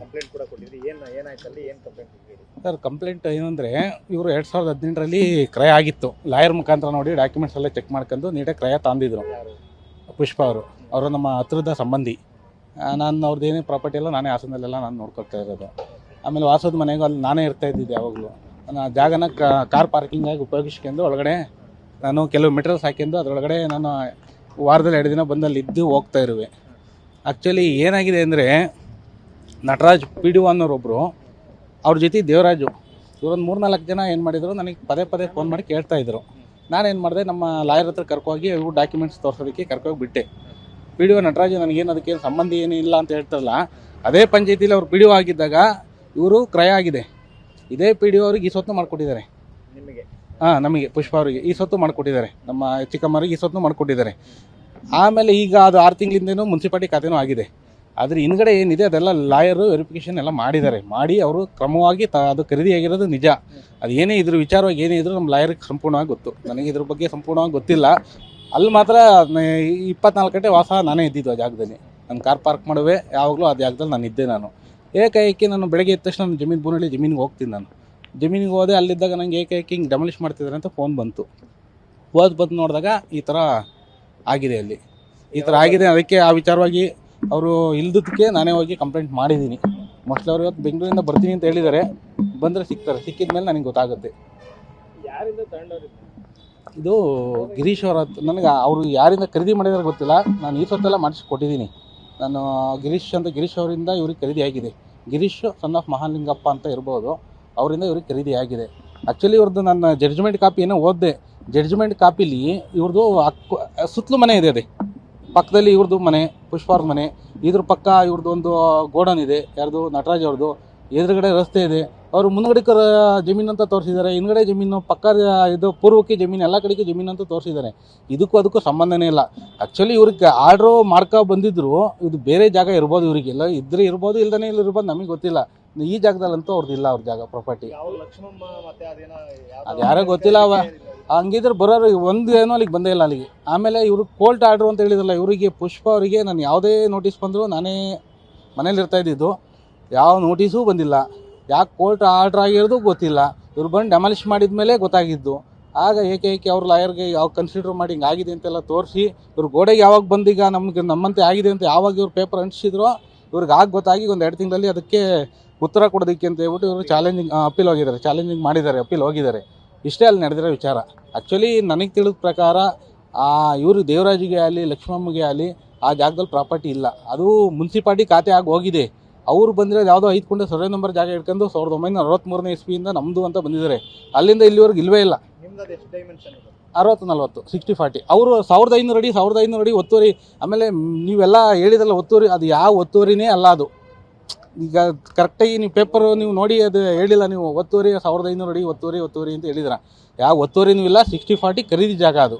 Complaint ಕೂಡ ಕೊಟ್ಟಿದ್ರಿ. ಏನು ಏನಾಯ್ತು ಅಲ್ಲಿ ಏನು ಕಂಪ್ಲೇಂಟ್ ಸರ್ ಕಂಪ್ಲೇಂಟ್ ಏನಂದ್ರೆ ಇವರು ಎರಡು ಸಾವಿರದ ಹದಿನೆಂಟರಲ್ಲಿ ಕ್ರಯ ಆಗಿತ್ತು. ಲಾಯರ್ ಮುಖಾಂತರ ನೋಡಿ ಡಾಕ್ಯುಮೆಂಟ್ಸ್ ಎಲ್ಲ ಚೆಕ್ ಮಾಡ್ಕೊಂಡು ನೀಟಾಗಿ ಕ್ರಯ ತಂದಿದ್ರು. ಪುಷ್ಪ ಅವರು. ಅವರು ನಮ್ಮ ಹತ್ರದ ಸಂಬಂಧಿ. ನಾನು ಅವ್ರದ್ದು ಏನೇ ಪ್ರಾಪರ್ಟಿ ಎಲ್ಲ ನಾನೇ ಹಾಸನದಲ್ಲೆಲ್ಲ ನಾನು ನೋಡ್ಕೊಳ್ತಾ ಇರೋದು. ಆಮೇಲೆ ವಾಸದ ಮನೆಗೂ ಅಲ್ಲಿ ನಾನೇ ಇರ್ತಾ ಇದ್ದಿದ್ದು ಯಾವಾಗಲೂ. ನಾನು ಆ ಜಾಗನ ಕಾರ್ ಪಾರ್ಕಿಂಗಾಗಿ ಉಪಯೋಗಿಸ್ಕೊಂಡು ಒಳಗಡೆ ನಾನು ಕೆಲವು ಮೆಟೀರಿಯಲ್ಸ್ ಹಾಕೊಂಡು ಅದರೊಳಗಡೆ ನಾನು ವಾರದಲ್ಲಿ ಎರಡು ದಿನ ಬಂದಲ್ಲಿ ಇದ್ದು ಹೋಗ್ತಾ ಇರುವೆ. ಆ್ಯಕ್ಚುಲಿ ಏನಾಗಿದೆ ಅಂದರೆ ನಟರಾಜ್ ಪಿ ಡಿ ಅನ್ನೋರೊಬ್ಬರು ಅವ್ರ ಜೊತೆ ದೇವರಾಜು ಇವರೊಂದು ಮೂರ್ನಾಲ್ಕು ಜನ ಏನು ಮಾಡಿದ್ರು ನನಗೆ ಪದೇ ಪದೇ ಫೋನ್ ಮಾಡಿ ಕೇಳ್ತಾ ಇದ್ರು. ನಾನೇನು ಮಾಡಿದೆ ನಮ್ಮ ಲಾಯರ್ ಹತ್ರ ಕರ್ಕೋಗಿ ಇವು ಡಾಕ್ಯುಮೆಂಟ್ಸ್ ತೋರಿಸೋದಕ್ಕೆ ಕರ್ಕೋಗಿ ಬಿಟ್ಟೆ. ಪಿ ಡಿ ಒ ನಟರಾಜು ನನಗೇನು ಅದಕ್ಕೇನು ಸಂಬಂಧ ಏನು ಇಲ್ಲ ಅಂತ ಹೇಳ್ತಾರಲ್ಲ ಅದೇ ಪಂಚಾಯತಿಲಿ ಅವ್ರು ಪಿ ಡಿ ಒ ಆಗಿದ್ದಾಗ ಇವರು ಕ್ರಯ ಆಗಿದೆ. ಇದೇ ಪಿ ಡಿ ಒ ಅವ್ರಿಗೆ ಈ ಸೊತ್ತು ಮಾಡಿಕೊಟ್ಟಿದ್ದಾರೆ. ನಿಮಗೆ? ಹಾಂ ನಮಗೆ ಪುಷ್ಪ ಅವರಿಗೆ ಈ ಸೊತ್ತು ಮಾಡಿಕೊಟ್ಟಿದ್ದಾರೆ. ನಮ್ಮ ಚಿಕ್ಕಮ್ಮರಿಗೆ ಈ ಸೊತ್ತು ಮಾಡಿಕೊಟ್ಟಿದ್ದಾರೆ. ಆಮೇಲೆ ಈಗ ಅದು ಆರು ತಿಂಗಳಿಂದೇನೂ ಮುನ್ಸಿಪಾಲ್ಟಿ ಖಾತೆನೂ ಆಗಿದೆ. ಅದ್ರ ಹಿಂದ್ಗಡೆ ಏನಿದೆ, ಅದೆಲ್ಲ ಲಾಯರು ವೆರಿಫಿಕೇಶನ್ ಎಲ್ಲ ಮಾಡಿದ್ದಾರೆ. ಮಾಡಿ ಅವರು ಕ್ರಮವಾಗಿ ತ, ಅದು ಖರೀದಿಯಾಗಿರೋದು ನಿಜ. ಅದು ಏನೇ ಇದ್ರ, ವಿಚಾರವಾಗಿ ಏನೇ ಇದ್ರೂ ನಮ್ಮ ಲಾಯರ್ಗೆ ಸಂಪೂರ್ಣವಾಗಿ ಗೊತ್ತು. ನನಗೆ ಇದ್ರ ಬಗ್ಗೆ ಸಂಪೂರ್ಣವಾಗಿ ಗೊತ್ತಿಲ್ಲ. ಅಲ್ಲಿ ಮಾತ್ರ ಇಪ್ಪತ್ನಾಲ್ಕು ಗಂಟೆ ವಾಸ ನಾನೇ ಇದ್ದಿದ್ದು ಆ ಜಾಗದಲ್ಲಿ. ನಾನು ಕಾರ್ ಪಾರ್ಕ್ ಮಾಡುವೆ, ಯಾವಾಗಲೂ ಆ ಜಾಗದಲ್ಲಿ ನಾನು ಇದ್ದೆ ನಾನು. ಏಕಾಏಕಿ ನಾನು ಬೆಳಗ್ಗೆ ಎದ್ದ ತಕ್ಷಣ ನಾನು ಜಮೀನು, ಬೂನಳ್ಳಿ ಜಮೀನಿಗೆ ಹೋಗ್ತೀನಿ ನಾನು. ಜಮೀನಿಗೆ ಹೋದೆ, ಅಲ್ಲಿದ್ದಾಗ ನಂಗೆ ಏಕಾಏಕಿ ಹಿಂಗೆ ಡೆಮಾಲಿಷ್ ಮಾಡ್ತಿದ್ದಾರೆ ಅಂತ ಫೋನ್ ಬಂತು. ಹೋದ್ ಬಂದು ನೋಡಿದಾಗ ಈ ಥರ ಆಗಿದೆ ಅಲ್ಲಿ. ಈ ಥರ ಆಗಿದೆ, ಅದಕ್ಕೆ ಆ ವಿಚಾರವಾಗಿ ಅವರು ಇಲ್ದಕ್ಕೆ ನಾನೇ ಹೋಗಿ ಕಂಪ್ಲೇಂಟ್ ಮಾಡಿದ್ದೀನಿ. ಮೋಸ್ಟ್ಲಿ ಅವ್ರು ಇವತ್ತು ಬೆಂಗಳೂರಿಂದ ಬರ್ತೀನಿ ಅಂತ ಹೇಳಿದ್ದಾರೆ. ಬಂದರೆ ಸಿಗ್ತಾರೆ. ಸಿಕ್ಕಿದ ಮೇಲೆ ನನಗೆ ಗೊತ್ತಾಗುತ್ತೆ. ಇದು ಗಿರೀಶ್ ಅವರ ನನಗೆ ಅವರು ಯಾರಿಂದ ಖರೀದಿ ಮಾಡಿದಾರೆ ಗೊತ್ತಿಲ್ಲ. ನಾನು ಈ ಸೊತ್ತೆಲ್ಲ ಮಾಡಿಸಿ ಕೊಟ್ಟಿದ್ದೀನಿ ನಾನು ಗಿರೀಶ್ ಅಂತ ಗಿರೀಶ್ ಅವರಿಂದ ಇವ್ರಿಗೆ ಖರೀದಿ ಆಗಿದೆ. ಗಿರೀಶ್ ಸನ್ ಆಫ್ ಮಹಾಲಿಂಗಪ್ಪ ಅಂತ ಇರ್ಬೋದು. ಅವರಿಂದ ಇವ್ರಿಗೆ ಖರೀದಿ ಆಗಿದೆ. ಆ್ಯಕ್ಚುಲಿ ಇವ್ರದ್ದು ನನ್ನ ಜಡ್ಜ್ಮೆಂಟ್ ಕಾಪಿ ಏನೋ ಓದಿದೆ. ಜಡ್ಜ್ಮೆಂಟ್ ಕಾಪಿಲಿ ಇವ್ರದ್ದು ಅಕ್ಕ ಸುತ್ತಲೂ ಮನೆ ಇದೆ ಅದೇ. ಪಕ್ಕದಲ್ಲಿ ಇವ್ರದ್ದು ಮನೆ ಪುಷ್ಪಾರ್ ಮನೆ. ಇದ್ರ ಪಕ್ಕ ಇವ್ರದ್ದು ಒಂದು ಗೋಡನ್ ಇದೆ ಯಾರ್ದು? ನಟರಾಜ್ ಅವ್ರದ್ದು ಎದುರುಗಡೆ ರಸ್ತೆ ಇದೆ. ಅವರು ಮುಂದ್ಗಡೆ ಕರ ಜಮೀನು ಅಂತ ತೋರಿಸಿದ್ದಾರೆ. ಹಿಂದ್ಗಡೆ ಜಮೀನು ಪಕ್ಕ ಇದು ಪೂರ್ವಕ್ಕೆ ಜಮೀನು ಎಲ್ಲ ಕಡೆಗೆ ಜಮೀನು ಅಂತ ತೋರಿಸಿದ್ದಾರೆ. ಇದಕ್ಕೂ ಅದಕ್ಕೂ ಸಂಬಂಧನೇ ಇಲ್ಲ. ಆ್ಯಕ್ಚುಲಿ ಇವ್ರಿಗೆ ಆರ್ಡ್ರು ಮಾಡ್ಕೊ ಬಂದಿದ್ರು. ಇದು ಬೇರೆ ಜಾಗ ಇರ್ಬೋದು ಇವರಿಗೆಲ್ಲ ಇದ್ರೆ ಇರ್ಬೋದು ಇಲ್ದೇ ಇಲ್ಲ ಇರ್ಬೋದು ನಮಗೆ ಗೊತ್ತಿಲ್ಲ. ಈ ಜಾಗದಲ್ಲಂತೂ ಅವ್ರದ್ದು ಇಲ್ಲ ಅವ್ರ ಜಾಗ ಪ್ರಾಪರ್ಟಿ ಅದು ಯಾರೋ ಗೊತ್ತಿಲ್ಲ ಅವ. ಹಂಗಿದ್ರೆ ಬರೋರು ಒಂದು ಏನೋ ಅಲ್ಲಿಗೆ ಬಂದೇ ಇಲ್ಲ ಅಲ್ಲಿಗೆ. ಆಮೇಲೆ ಇವರು ಕೋರ್ಟ್ ಆರ್ಡ್ರು ಅಂತ ಹೇಳಿದ್ರಲ್ಲ, ಇವರಿಗೆ ಪುಷ್ಪ ಅವರಿಗೆ ನಾನು ಯಾವುದೇ ನೋಟಿಸ್ ಬಂದರೂ ನಾನೇ ಮನೇಲಿ ಇರ್ತಾ ಇದ್ದಿದ್ದು. ಯಾವ ನೋಟಿಸೂ ಬಂದಿಲ್ಲ. ಯಾಕೆ ಕೋರ್ಟ್ ಆರ್ಡ್ರ್ ಆಗಿರೋದು ಗೊತ್ತಿಲ್ಲ. ಇವ್ರು ಬಂದು ಡೆಮಾಲಿಷ್ ಮಾಡಿದ ಮೇಲೆ ಗೊತ್ತಾಗಿದ್ದು. ಆಗ ಏಕೆ ಏಕೆ ಅವ್ರ ಲಾಯರ್ಗೆ ಯಾವ ಕನ್ಸಿಡರ್ ಮಾಡಿ ಹಿಂಗೆ ಆಗಿದೆ ಅಂತೆಲ್ಲ ತೋರಿಸಿ, ಇವ್ರ ಗೋಡೆಗೆ ಯಾವಾಗ ಬಂದೀಗ ನಮ್ಗೆ ನಮ್ಮಂತೆ ಆಗಿದೆ ಅಂತ ಯಾವಾಗ ಇವ್ರು ಪೇಪರ್ ಅಂಟಿಸಿದ್ರು ಇವ್ರಿಗೆ ಆಗ ಗೊತ್ತಾಗಿ ಒಂದು ಎರಡು ತಿಂಗಳಲ್ಲಿ ಅದಕ್ಕೆ ಉತ್ತರ ಕೊಡೋದಕ್ಕೆ ಅಂತ ಹೇಳ್ಬಿಟ್ಟು ಇವರು ಚಾಲೆಂಜಿಂಗ್ ಅಪೀಲ್ ಹೋಗಿದ್ದಾರೆ. ಚಾಲೆಂಜಿಂಗ್ ಮಾಡಿದ್ದಾರೆ ಅಪೀಲ್ ಹೋಗಿದ್ದಾರೆ. ಇಷ್ಟೇ ಅಲ್ಲಿ ನಡೆದಿರೋ ವಿಚಾರ. ಆ್ಯಕ್ಚುಲಿ ನನಗೆ ತಿಳಿದ ಪ್ರಕಾರ ಆ ಇವರು ದೇವರಾಜಿಗೆ ಆಗಲಿ ಲಕ್ಷ್ಮಮ್ಮಗೆ ಆಗಲಿ ಆ ಜಾಗದಲ್ಲಿ ಪ್ರಾಪರ್ಟಿ ಇಲ್ಲ. ಅದು ಮುನ್ಸಿಪಾಲ್ಟಿ ಖಾತೆ ಆಗಿ ಹೋಗಿದೆ. ಅವ್ರು ಬಂದಿರೋದು ಯಾವುದೋ ಐದು ಕುಂಟೆ ಸರ್ವೆ ನಂಬರ್ ಜಾಗ ಇಟ್ಕೊಂಡು ಸಾವಿರದ ಒಂಬೈನೂರ ಅರವತ್ತ್ಮೂರನೇ ಇಸ್ವಿಯಿಂದ ನಮ್ಮದು ಅಂತ ಬಂದಿದ್ದಾರೆ. ಅಲ್ಲಿಂದ ಇಲ್ಲಿವರೆಗೆ ಇಲ್ವೇ ಇಲ್ಲ. ಅರವತ್ತು ನಲ್ವತ್ತು ಸಿಕ್ಸ್ಟಿ ಫಾರ್ಟಿ ಅವರು ಸಾವಿರದ ಐನೂರು ಅಡಿ ಸಾವಿರದ ಐನೂರು ಅಡಿ ಒತ್ತುವರಿ ಆಮೇಲೆ ನೀವೆಲ್ಲ ಹೇಳಿದಲ್ಲ ಒತ್ತುವರಿ ಅದು ಯಾವ ಒತ್ತುವರಿನೇ ಅಲ್ಲ ಅದು. ಈಗ ಕರೆಕ್ಟಾಗಿ ನೀವು ಪೇಪರ್ ನೀವು ನೋಡಿ ಅದು ಹೇಳಿಲ್ಲ ನೀವು, ಒತ್ತುವರಿ ಸಾವಿರದ ಐನೂರು ಅಡಿ ಒತ್ತುವರಿ ಒತ್ತುವರಿ ಅಂತ ಹೇಳಿದ್ರ. ಯಾವ ಒತ್ತುವರಿನೂ ಇಲ್ಲ ಸಿಕ್ಸ್ಟಿ ಫಾರ್ಟಿ ಖರೀದಿ ಜಾಗ ಅದು.